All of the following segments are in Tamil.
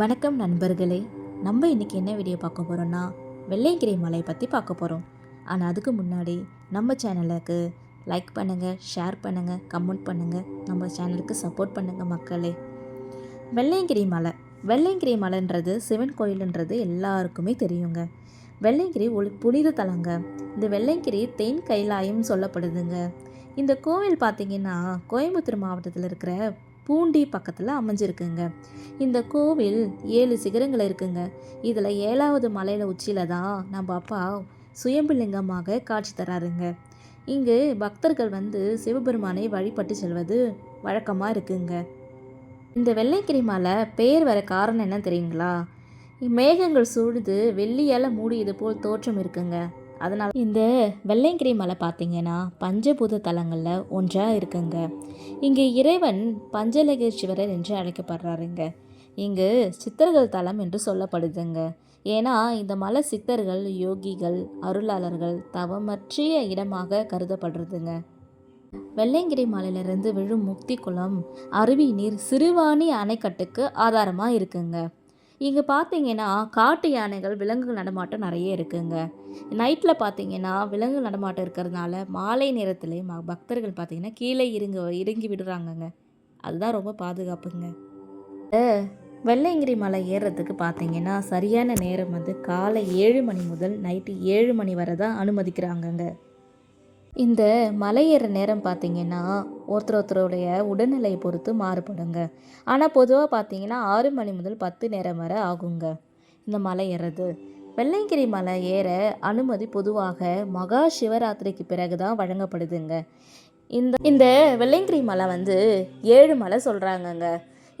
வணக்கம் நண்பர்களே. நம்ம இன்றைக்கி என்ன வீடியோ பார்க்க போகிறோன்னா வெள்ளையங்கிரி மலை பற்றி பார்க்க போகிறோம் ஆனால் அதுக்கு முன்னாடி நம்ம சேனலுக்கு லைக் பண்ணுங்கள் ஷேர் பண்ணுங்கள் கமெண்ட் பண்ணுங்கள் நம்ம சேனலுக்கு சப்போர்ட் பண்ணுங்கள் மக்களே. வெள்ளையங்கிரி மலை. வெள்ளையங்கிரி மலைன்றது சிவன் கோயிலுன்றது எல்லாருக்குமே தெரியுங்க. வெள்ளையங்கிரி ஒளி புனித தலங்க. இந்த வெள்ளையங்கிரி தென் கைலாயம் சொல்லப்படுதுங்க. இந்த கோவில் பார்த்தீங்கன்னா கோயம்புத்தூர் மாவட்டத்தில் இருக்கிற பூண்டி பக்கத்தில் அமைஞ்சிருக்குங்க. இந்த கோவில் ஏழு சிகரங்கள் இருக்குங்க. இதில் ஏழாவது மலையில் உச்சியில் தான் நம்ம அப்பா சுயம்புலிங்கமாக காட்சி தராருங்க. இங்கு பக்தர்கள் வந்து சிவபெருமானை வழிபட்டு செல்வது வழக்கமாக இருக்குங்க. இந்த வெள்ளைக்கிரி மலை பெயர் வர காரணம் என்ன தெரியுங்களா? மேகங்கள் சூழ்ந்து வெள்ளியால் மூடியது போல் தோற்றம் இருக்குங்க. அதனால் இந்த வெள்ளையங்கிரி மலை பார்த்தீங்கன்னா பஞ்சபூத தலங்களில் ஒன்றாக இருக்குங்க. இங்கே இறைவன் பஞ்சலகேஸ்வரர் என்று அழைக்கப்படுறாருங்க. இங்கு சித்தர்கள் தலம் என்று சொல்லப்படுதுங்க. ஏன்னா இந்த மலை சித்தர்கள் யோகிகள் அருளாளர்கள் தவமற்றிய இடமாக கருதப்படுறதுங்க. வெள்ளையங்கிரி மலையிலிருந்து விழும் முக்தி குளம் அருவி நீர் சிறுவாணி அணைக்கட்டுக்கு ஆதாரமாக இருக்குங்க. இங்கே பார்த்தீங்கன்னா காட்டு யானைகள் விலங்குகள் நடமாட்டம் நிறைய இருக்குங்க. நைட்டில் பார்த்தீங்கன்னா விலங்கு நடமாட்டம் இருக்கிறதுனால மாலை நேரத்தில் ம பக்தர்கள் பார்த்தீங்கன்னா கீழே இறங்க இறங்கி விடுறாங்கங்க. அதுதான் ரொம்ப பாதுகாப்புங்க. வெள்ளையங்கிரி மலை ஏறுறதுக்கு பார்த்தீங்கன்னா சரியான நேரம் வந்து காலை ஏழு மணி முதல் நைட்டு ஏழு மணி வரை தான் அனுமதிக்கிறாங்கங்க. இந்த மலை ஏற நேரம் பார்த்தீங்கன்னா ஒருத்தர் ஒருத்தருடைய உடல்நிலையை பொறுத்து மாறுபடுங்க. ஆனால் பொதுவாக பார்த்தீங்கன்னா ஆறு மணி முதல் பத்து நேரம் வரை ஆகுங்க. இந்த மலை ஏறது வெள்ளையங்கிரி மலை ஏற அனுமதி பொதுவாக மகா சிவராத்திரிக்கு பிறகு தான் வழங்கப்படுதுங்க. இந்த இந்த வெள்ளையங்கிரி மலை வந்து ஏழு மலை சொல்கிறாங்கங்க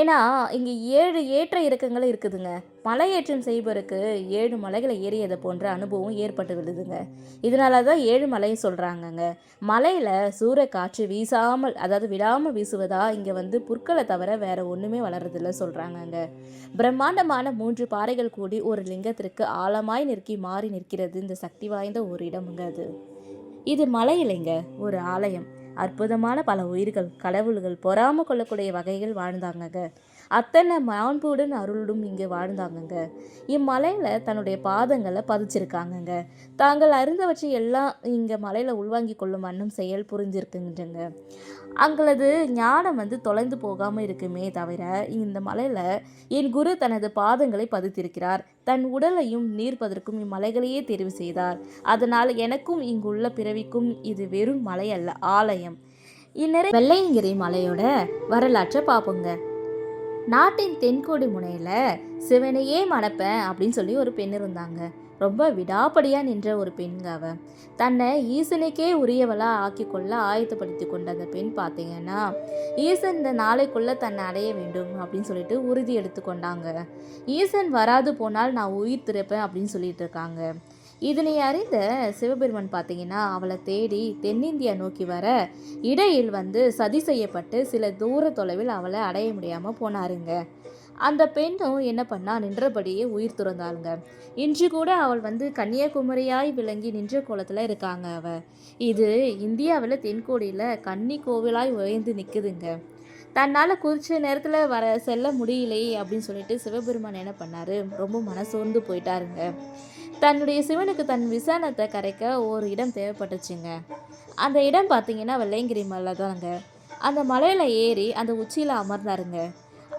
ஏன்னா இங்கே ஏழு ஏற்ற இறக்கங்கள் இருக்குதுங்க. மலையேற்றம் செய்பவருக்கு ஏழு மலைகளை ஏறியது போன்ற அனுபவம் ஏற்பட்டு விடுதுங்க இதனால தான் ஏழு மலையும் சொல்கிறாங்கங்க மலையில் சூறைக்காற்று வீசாமல் அதாவது விடாமல் வீசுவதா இங்கே வந்து புற்களை தவிர வேற ஒன்றுமே வளர்றதில்ல சொல்கிறாங்கங்க பிரம்மாண்டமான மூன்று பாறைகள் கூடி ஒரு லிங்கத்திற்கு ஆழமாய் நிற்கி மாறி நிற்கிறது இந்த சக்தி வாய்ந்த ஒரு இடமுங்க அது. இது மலை இல்லைங்க ஒரு ஆலயம். அற்புதமான பல உயிர்கள் கடவுள்கள் பொறாமல் கொள்ளக்கூடிய வகைகள் வாழ்ந்தாங்கங்க. அத்தனை மாண்புடன் அருளுடன் இங்கே வாழ்ந்தாங்கங்க. இம்மலையில் தன்னுடைய பாதங்களை பதிச்சிருக்காங்கங்க. தாங்கள் அறிந்தவற்றை எல்லாம் இங்கே மலையில் உள்வாங்கி கொள்ளும் வண்ணம் செயல் புரிஞ்சிருக்குங்கங்க. அங்களது ஞானம் வந்து தொலைந்து போகாமல் இருக்குமே தவிர இந்த மலையில் என் குரு தனது பாதங்களை பதித்திருக்கிறார். தன் உடலையும் நீர்ப்பதற்கும் இம்மலைகளையே தெரிவு செய்தார். அதனால் எனக்கும் இங்குள்ள பிறவிக்கும் இது வெறும் மலை அல்ல ஆலயம். இந்நேரம் வெள்ளையங்கிரி மலையோட வரலாற்றை பார்ப்போங்க. நாட்டின் தென்கோடி முனையில் சிவனையே மணப்பேன் அப்படின்னு சொல்லி ஒரு பெண் இருந்தாங்க. ரொம்ப விடாப்படியாக நின்ற ஒரு பெண்ங்க அவ. தன்னை ஈசனுக்கே உரியவளாக ஆக்கிக்கொள்ள ஆயத்தப்படுத்தி கொண்ட அந்த பெண் பார்த்தீங்கன்னா ஈசன் இந்த நாளைக்குள்ளே தன்னை அடைய வேண்டும் அப்படின்னு சொல்லிட்டு உறுதி எடுத்துக்கொண்டாங்க ஈசன் வராது போனால் நான் உயிர் திறப்பேன் அப்படின்னு சொல்லிட்டு இருக்காங்க. இதனை அறிந்த சிவபெருமன் பார்த்தீங்கன்னா அவளை தேடி தென்னிந்தியா நோக்கி வர இடையில் வந்து சதி செய்யப்பட்டு சில தூர தொலைவில் அவளை அடைய முடியாமல் போனாருங்க. அந்த பெண்ணும் என்ன பண்ணா நின்றபடியே உயிர் துறந்தாளுங்க. இன்று கூட அவள் வந்து கன்னியாகுமரியாய் விளங்கி நின்ற கோலத்தில் இருக்காங்க அவ. இது இந்தியாவில் தென்கோடியில் கன்னி கோவிலாய் உயர்ந்து நிற்குதுங்க தன்னால் குறித்த நேரத்தில் வர செல்ல முடியலையே அப்படின்னு சொல்லிட்டு சிவபெருமான் என்ன பண்ணார்? ரொம்ப மனசோர்ந்து போயிட்டாருங்க. தன்னுடைய சிவனுக்கு தன் விசானத்தை கரைக்க ஒரு இடம் தேவைப்பட்டுச்சுங்க. அந்த இடம் பார்த்தீங்கன்னா வெள்ளையங்கிரி மலை தாங்க. அந்த மலையில் ஏறி அந்த உச்சியில் அமர்ந்தாருங்க.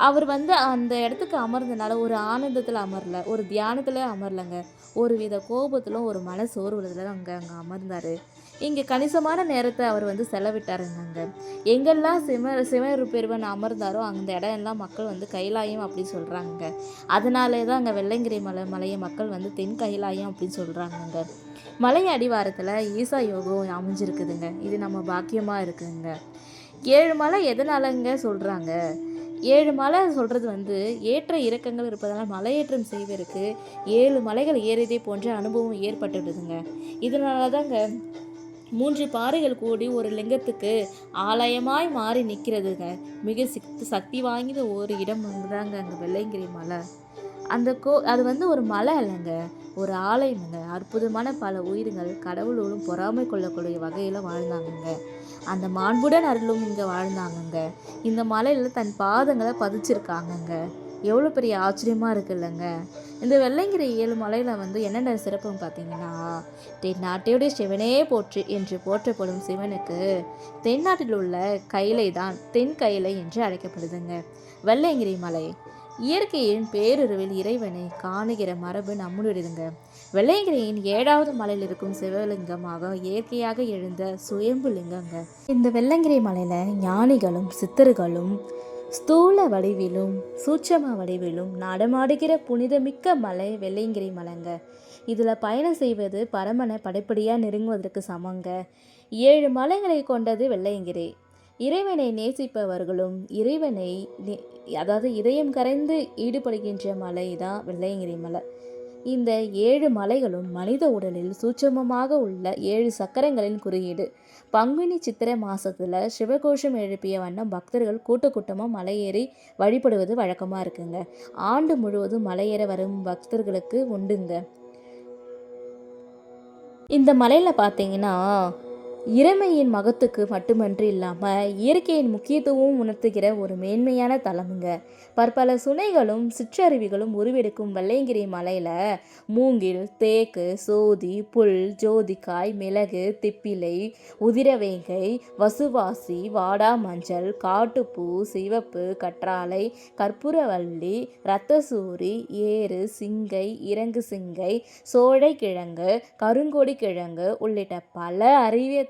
அவர் வந்து அந்த இடத்துக்கு அமர்ந்தனால ஒரு ஆனந்தத்தில் அமரல ஒரு தியானத்தில் அமரலங்க. ஒரு வித கோபத்திலும் ஒரு மன சோர்வுலத்தில் அங்கே அங்கே அமர்ந்தார். இங்கே கணிசமான நேரத்தை அவர் வந்து செலவிட்டாருங்க எங்கெல்லாம் சிவ சிவ பெருவன் அமர்ந்தாரோ அந்த இடம் எல்லாம் மக்கள் வந்து கைலாயம் அப்படின்னு சொல்கிறாங்க அதனாலே தான் அங்கே வெள்ளைங்கிரி மலை மலையை மக்கள் வந்து தென் கைலாயம் அப்படின்னு சொல்கிறாங்கங்க மலை அடிவாரத்தில் ஈசா யோகம் அமைஞ்சிருக்குதுங்க. இது நம்ம பாக்கியமாக இருக்குதுங்க ஏழு மலை எதனாலங்க சொல்கிறாங்க ஏழு மலை சொல்கிறது வந்து ஏற்ற இறக்கங்கள் இருப்பதனால் மலையேற்றம் செய்வதற்கு ஏழு மலைகள் ஏறியதே போன்ற அனுபவம் ஏற்பட்டுடுதுங்க இதனால தாங்க மூன்று பாறைகள் கூடி ஒரு லிங்கத்துக்கு ஆலயமாய் மாறி நிற்கிறதுங்க. மிக சக்தி சக்தி வாய்ந்த ஒரு இடம் வந்துதாங்க அங்கே வெள்ளையங்கிரி மலை. அந்த கோ அது வந்து ஒரு மலை இல்லைங்க ஒரு ஆலயம்ங்க. அற்புதமான பல உயிர்கள் கடவுளோடும் பொறாமை கொள்ளக்கூடிய வகையில் வாழ்ந்தாங்கங்க. அந்த மாண்புடன் அருளும் இங்கே வாழ்ந்தாங்கங்க. இந்த மலையில் தன் பாதங்களை பதிச்சிருக்காங்கங்க. எவ்வளோ பெரிய ஆச்சரியமாக இருக்குல்லங்க. இந்த வெள்ளைங்கிற ஏழு மலையில் வந்து என்னென்ன சிறப்புன்னு பார்த்தீங்கன்னா தென்னாட்டையுடைய சிவனே போற்று என்று போற்றப்படும் சிவனுக்கு தென்னாட்டில் உள்ள கைலை தான் தென் கைலை என்று அழைக்கப்படுதுங்க. வெள்ளையங்கிரி மலை. இயற்கையின் பேருருவில் இறைவனை காணுகிற மரபு நம்முடையதுங்க. வெள்ளையங்கிரியின் ஏழாவது மலையில் இருக்கும் சிவலிங்கமாக இயற்கையாக எழுந்த சுயம்பு லிங்கங்க. இந்த வெள்ளங்கிரி மலையில் ஞானிகளும் சித்தர்களும் ஸ்தூல வடிவிலும் சூட்சம வடிவிலும் நடமாடுகிற புனிதமிக்க மலை வெள்ளையங்கிரி மலைங்க. இதில் பயணம் செய்வது பரமனை படைப்படியாக நெருங்குவதற்கு சமங்க. ஏழு மலைகளை கொண்டது வெள்ளையங்கிரி இறைவனை நேசிப்பவர்களும் இறைவனை நே- அதாவது இதயம் கரைந்து ஈடுபடுகின்ற மலை தான் வெள்ளையங்கிரி மலை. இந்த ஏழு மலைகளும் மனித உடலில் சூட்சமமாக உள்ள ஏழு சக்கரங்களின் குறியீடு. பங்குனி சித்திரை மாசத்துல சிவகோஷம் எழுப்பிய வண்ணம் பக்தர்கள் கூட்ட கூட்டமாக மலையேறி வழிபடுவது வழக்கமாக இருக்குங்க. ஆண்டு முழுவதும் மலையேற வரும் பக்தர்களுக்கு உண்டுங்க. இந்த மலையில் பார்த்தீங்கன்னா இறைமையின் மகத்துக்கு மட்டுமன்றி இல்லாமல் இயற்கையின் முக்கியத்துவமும் உணர்த்துகிற ஒரு மேன்மையான தலமுங்க. பற்பல சுனைகளும் சிற்றருவிகளும் உருவெடுக்கும் வெள்ளையங்கிரி மலையில் மூங்கில் தேக்கு சோதி புல் ஜோதிக்காய் மிளகு திப்பிலை உதிரவேங்கை வசுவாசி வாடா மஞ்சள் காட்டுப்பூ சிவப்பு கற்றாழை கற்பூரவள்ளி இரத்தசூரி ஏறு சிங்கை இறங்கு சிங்கை சோழைக்கிழங்கு கருங்கொடி கிழங்கு உள்ளிட்ட பல அறிவிய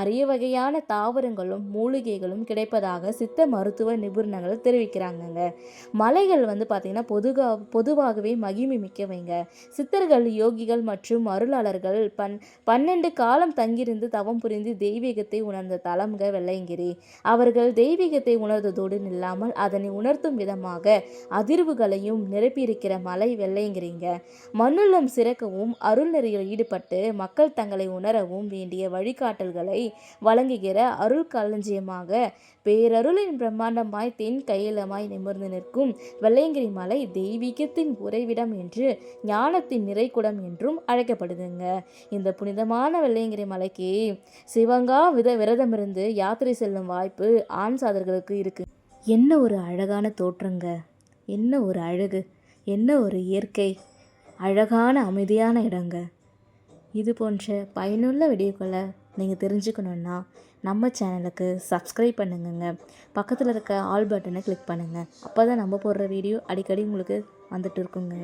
அரிய வகையான தாவரங்களும் மூலிகைகளும் கிடைப்பதாக சித்த மருத்துவ நிபுணர்கள் தெரிவிக்கிறாங்கங்க. மலைகள் வந்து பார்த்திங்கன்னா பொதுகா பொதுவாகவே மகிமை மிக்கவைங்க. சித்தர்கள் யோகிகள் மற்றும் அருளாளர்கள் பன் பன்னெண்டு காலம் தங்கியிருந்து தவம் புரிந்து தெய்வீகத்தை உணர்ந்த தலம்க வெள்ளையங்கிரி. அவர்கள் தெய்வீகத்தை உணர்ந்ததோடு இல்லாமல் அதனை உணர்த்தும் விதமாக அதிர்வுகளையும் நிரப்பியிருக்கிற மலை வெள்ளையங்கிரிங்க. மண்ணுள்ளம் சிறக்கவும் அருள் நெறியில் ஈடுபட்டு மக்கள் தங்களை உணரவும் வேண்டிய வழிகாட்டல்களை வழங்குகிற அருள் களஞ்சியமாக பேரருளின் பிரம்மாண்டமாய் தென் கையிலமாய் நிமிர்ந்து நிற்கும் வெள்ளையங்கிரி மலை தெய்வீகத்தின் உறைவிடம் என்று ஞானத்தின் நிறைக்குடம் என்றும் அழைக்கப்படுதுங்க. இந்த புனிதமான வெள்ளையங்கிரி மலைக்கு சிவங்கா வித விரதமிருந்து யாத்திரை செல்லும் வாய்ப்பு ஆண் சாதர்களுக்கு இருக்கு. என்ன ஒரு அழகான தோற்றங்க. என்ன ஒரு அழகு. என்ன ஒரு இயற்கை. அழகான அமைதியான இடங்க. இது போன்ற பயனுள்ள வீடியோக்களை நீங்கள் தெரிஞ்சுக்கணுன்னா நம்ம சேனலுக்கு சப்ஸ்கிரைப் பண்ணுங்கங்க. பக்கத்தில் இருக்க ஆல் பட்டனை கிளிக் பண்ணுங்கள் அப்போ தான் நம்ம போடுற வீடியோ அடிக்கடி உங்களுக்கு வந்துட்டு இருக்குங்க.